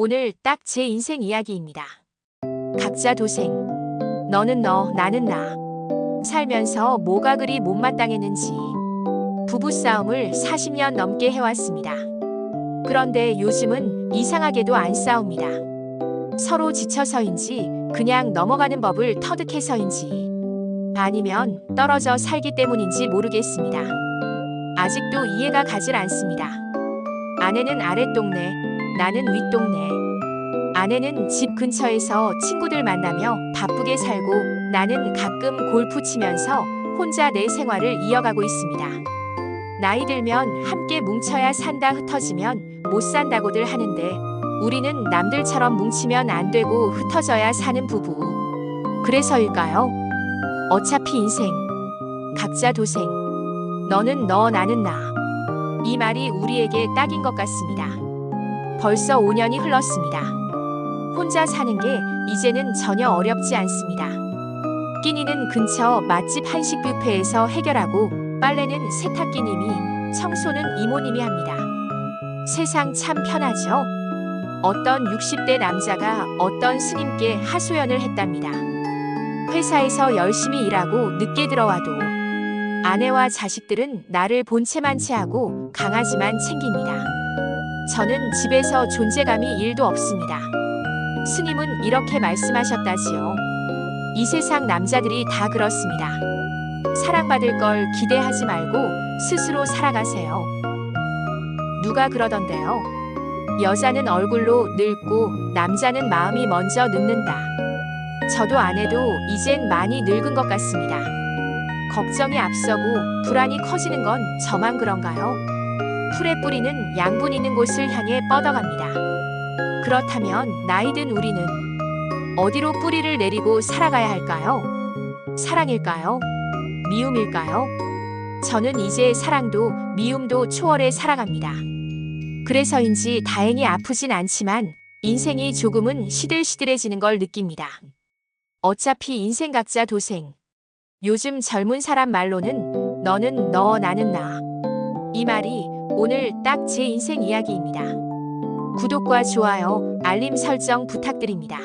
오늘 딱 제 인생 이야기입니다. 각자 도생. 너는 너, 나는 나. 살면서 뭐가 그리 못마땅했는지. 부부싸움을 40년 넘게 해왔습니다. 그런데 요즘은 이상하게도 안 싸웁니다. 서로 지쳐서인지 그냥 넘어가는 법을 터득해서인지 아니면 떨어져 살기 때문인지 모르겠습니다. 아직도 이해가 가질 않습니다. 아내는 아랫동네, 나는 윗동네. 아내는 집 근처에서 친구들 만나며 바쁘게 살고 나는 가끔 골프 치면서 혼자 내 생활을 이어가고 있습니다. 나이 들면 함께 뭉쳐야 산다 흩어지면 못 산다고들 하는데 우리는 남들처럼 뭉치면 안 되고 흩어져야 사는 부부. 그래서일까요? 어차피 인생. 각자 도생. 너는 너, 나는 나. 이 말이 우리에게 딱인 것 같습니다. 벌써 5년이 흘렀습니다. 혼자 사는 게 이제는 전혀 어렵지 않습니다. 끼니는 근처 맛집 한식 뷔페에서 해결하고 빨래는 세탁기님이, 청소는 이모님이 합니다. 세상 참 편하죠? 어떤 60대 남자가 어떤 스님께 하소연을 했답니다. 회사에서 열심히 일하고 늦게 들어와도 아내와 자식들은 나를 본체만 채하고 강아지만 챙깁니다. 저는 집에서 존재감이 1도 없습니다. 스님은 이렇게 말씀하셨다지요. 이 세상 남자들이 다 그렇습니다. 사랑받을 걸 기대하지 말고 스스로 살아가세요. 누가 그러던데요. 여자는 얼굴로 늙고 남자는 마음이 먼저 늙는다. 저도 아내도 이젠 많이 늙은 것 같습니다. 걱정이 앞서고 불안이 커지는 건 저만 그런가요? 풀의 뿌리는 양분 있는 곳을 향해 뻗어갑니다. 그렇다면 나이 든 우리는 어디로 뿌리를 내리고 살아가야 할까요? 사랑일까요? 미움일까요? 저는 이제 사랑도 미움도 초월해 살아갑니다. 그래서인지 다행히 아프진 않지만 인생이 조금은 시들시들해지는 걸 느낍니다. 어차피 인생 각자 도생. 요즘 젊은 사람 말로는 너는 너 나는 나. 이 말이 오늘 딱 제 인생 이야기입니다. 구독과 좋아요, 알림 설정 부탁드립니다.